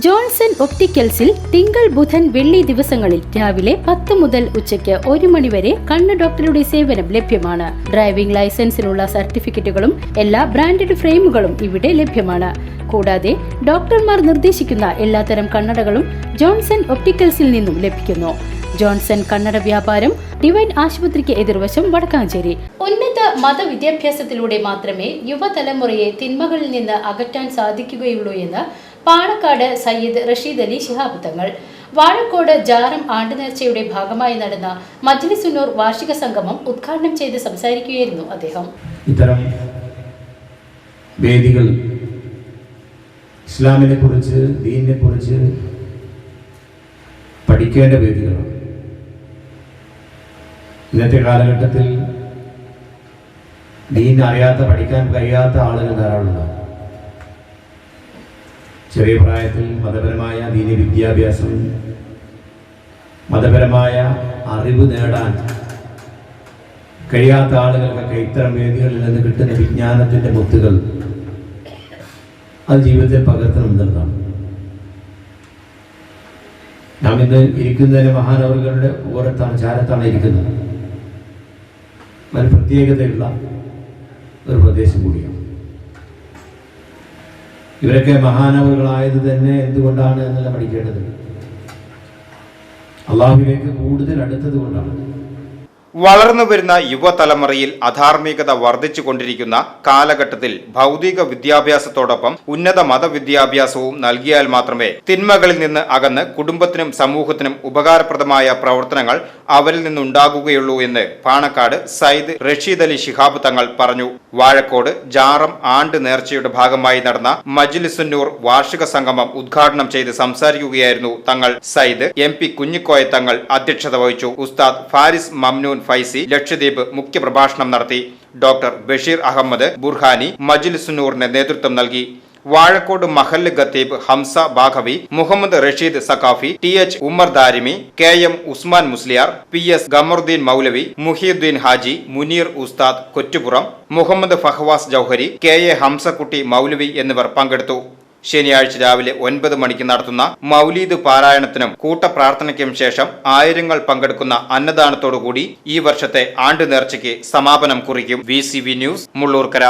Johnson ഒപ്റ്റിക്കൽസിൽ തിങ്കൾ ബുധൻ വെള്ളി ദിവസങ്ങളിൽ രാവിലെ പത്ത് മുതൽ ഉച്ചയ്ക്ക് ഒരു മണിവരെ കണ്ണ് ഡോക്ടറുടെ സേവനം ലഭ്യമാണ്. ഡ്രൈവിംഗ് ലൈസൻസിനുള്ള സർട്ടിഫിക്കറ്റുകളും എല്ലാ ബ്രാൻഡഡ് ഫ്രെയിമുകളും ഇവിടെ ലഭ്യമാണ്. കൂടാതെ ഡോക്ടർമാർ നിർദ്ദേശിക്കുന്ന എല്ലാത്തരം കണ്ണടകളും ജോൺസൺ ഒപ്റ്റിക്കൽസിൽ നിന്നും ലഭിക്കുന്നു. ജോൺസൺ കണ്ണട വ്യാപാരം ഡിവൈൻ ആശുപത്രിക്ക് എതിർവശം വടക്കാഞ്ചേരി. ഉന്നത മതവിദ്യാഭ്യാസത്തിലൂടെ മാത്രമേ യുവതലമുറയെ തിന്മകളിൽ നിന്ന് അകറ്റാൻ സാധിക്കുകയുള്ളൂ എന്ന് പാണക്കാട് സയ്യിദ് റഷീദ് അലി ശിഹാബ് തങ്ങൾ. വാഴക്കോട് ജാറം ആണ്ടുനേർച്ചയുടെ ഭാഗമായി നടന്ന മജ്ലിസുന്നൂർ വാർഷിക സംഗമം ഉദ്ഘാടനം ചെയ്ത് സംസാരിക്കുകയായിരുന്നു അദ്ദേഹം. ഇത്തരം വേദികൾ ഇസ്ലാമിനെ കുറിച്ച് ദീനിനെ കുറിച്ച് പഠിക്കേണ്ട വേദികളാണ്. ഇന്നത്തെ കാലഘട്ടത്തിൽ ദീൻ അറിയാത്ത പഠിക്കാൻ കഴിയാത്ത ആളുകൾ ധാരാളമുണ്ടാവും ചെറിയ പ്രായത്തിൽ മതപരമായ ദീനി വിദ്യാഭ്യാസം മതപരമായ അറിവ് നേടാൻ കഴിയാത്ത ആളുകൾക്കൊക്കെ ഇത്തരം വേദികളിൽ നിന്ന് കിട്ടുന്ന വിജ്ഞാനത്തിന്റെ മുത്തുകൾ അത് ജീവിതത്തിൽ പകർത്തണമെന്നുള്ളതാണ്. നാം ഇന്ന് ഇരിക്കുന്നതിന് മഹാനവറുകളുടെ ഓരത്താണ് ചാരത്താണ് ഇരിക്കുന്നത്. ഒരു പ്രത്യേകതയുള്ള ഒരു പ്രദേശം കൂടിയാണ്. ഇവരൊക്കെ മഹാനവുകളായത് തന്നെ എന്തുകൊണ്ടാണ് എന്നല്ല പഠിക്കേണ്ടത്. അള്ളാഹുവിലേക്ക് കൂടുതൽ അടുത്തത് കൊണ്ടാണ്. വളർന്നു വരുന്ന യുവതലമുറയിൽ അധാർമികത വർദ്ധിച്ചുകൊണ്ടിരിക്കുന്ന കാലഘട്ടത്തിൽ ഭൗതിക വിദ്യാഭ്യാസത്തോടൊപ്പം ഉന്നത മതവിദ്യാഭ്യാസവും നൽകിയാൽ മാത്രമേ തിന്മകളിൽ നിന്ന് അകന്ന് കുടുംബത്തിനും സമൂഹത്തിനും ഉപകാരപ്രദമായ പ്രവർത്തനങ്ങൾ അവരിൽ നിന്നുണ്ടാകുകയുള്ളൂ എന്ന് പാണക്കാട് സയ്യിദ് റഷീദ് അലി ശിഹാബ് തങ്ങൾ പറഞ്ഞു. വാഴക്കോട് ജാറം ആണ്ട് നേർച്ചയുടെ ഭാഗമായി നടന്ന മജ്ലിസുന്നൂർ വാർഷിക സംഗമം ഉദ്ഘാടനം ചെയ്ത് സംസാരിക്കുകയായിരുന്നു തങ്ങൾ. സയ്യിദ് എം പി കുഞ്ഞിക്കോയ തങ്ങൾ അധ്യക്ഷത വഹിച്ചു. ഉസ്താദ് ഫാരിസ് മംനൂൻ ഫൈസി ലക്ഷദ്വീപ് മുഖ്യപ്രഭാഷണം നടത്തി. ഡോക്ടർ ബഷീർ അഹമ്മദ് ബുർഹാനി മജ്ലിസുന്നൂറിന് നേതൃത്വം നൽകി. വാഴക്കോട് മഹല്ല് ഖത്തീബ് Hamza Baqavi Muhammad Rasheed Saqafi T H Ummer Darimi K M Usman Musliyar P S Gamaruddin മൗലവി മുഹീദ്ദീൻ ഹാജി മുനീർ ഉസ്താദ് കൊറ്റുപുറം മുഹമ്മദ് ഫഹവാസ് ജൌഹരി കെ എ ഹംസക്കുട്ടി മൗലവി എന്നിവർ പങ്കെടുത്തു. ശനിയാഴ്ച രാവിലെ ഒൻപത് മണിക്ക് നടത്തുന്ന മൗലീദ് പാരായണത്തിനും കൂട്ടപ്രാർത്ഥനയ്ക്കും ശേഷം ആയിരങ്ങൾ പങ്കെടുക്കുന്ന അന്നദാനത്തോടുകൂടി ഈ വർഷത്തെ ആണ്ട് നേർച്ചയ്ക്ക് സമാപനം കുറിക്കും വി ന്യൂസ് മുള്ളൂർക്കര.